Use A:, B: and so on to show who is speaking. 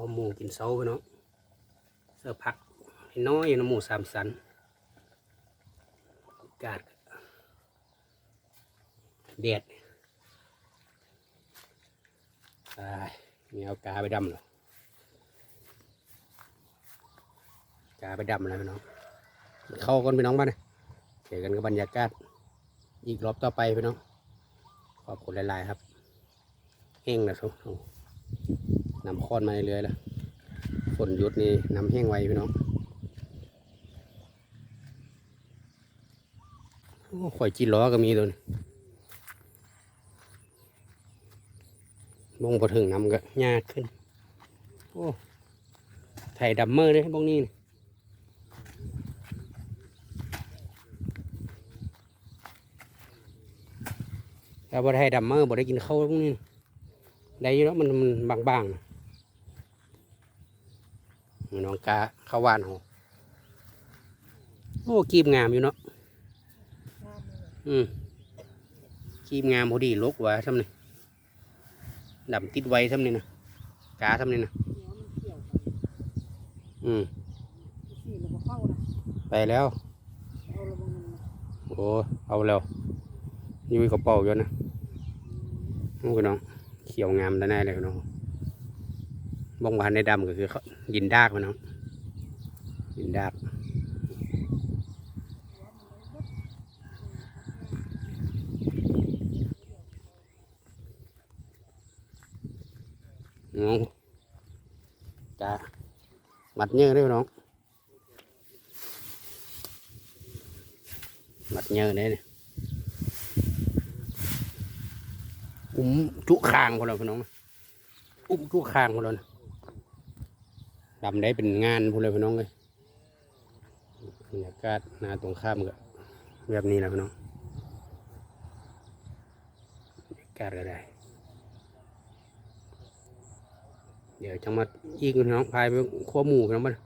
A: อหมูกินเซาไปเนาะเสื้อผักให้น้อยน้ำหมูสามสันอากาศแดดไปมีเอากาไปดำเหรอกาไปดำอะไรพี่น้องเข้ากันพี่น้องบ้านเจอกันกับบรรยากาศ อีกรอบต่อไปพี่น้องขอบคุณหลาย ๆ ครับแห้งแล้วทุก นำค้อนมาเรื่อยๆแล้วฝนหยุดนี่นำแห้งไวพี่น้องโอ้ข่อยจีล้อก็มีตัวนี้มองพอถึงนำก็ยากขึ้น โอ้ไถ่ดัมเมอร์เลยพวกนี้นี่ถ้าบ่ได้ดัมเมอร์บ่ได้กินข้าวพวกนี้ ได้อยู่แล้วมันมันบางๆนะ น้องกาข้าวหวานหอโอ้กีบงามอยู่เนาะอืมกีบงามพอดีลกว่าทำนี่ดำติดไว้ทำนี่นะกาทำนี่นะอืมไปแล้วโอ้เอาแล้วยุ้ยกระเป๋าอยู่นะน้องพี่น้องเขียวงามแน่เลยน้องบงบานในดำก็คือเขา ยินดากมันเนาะยินดากน้องจ้ามัดเยอะด้วยน้องมัดเยเนี่ยอุ้มจุคางคนเราพี่น้องอุ้มจุคางคนเรา ดำได้เป็นงานพูดเลยพี่น้องเลยบรรยากาศหน้าตรงข้ามกับแบบนี้แหละพี่น้องบรรยากาศก็ได้เดี๋ยวจังมาอีกพี่น้องพายไปขั้วหมูพี่น้องบ้าง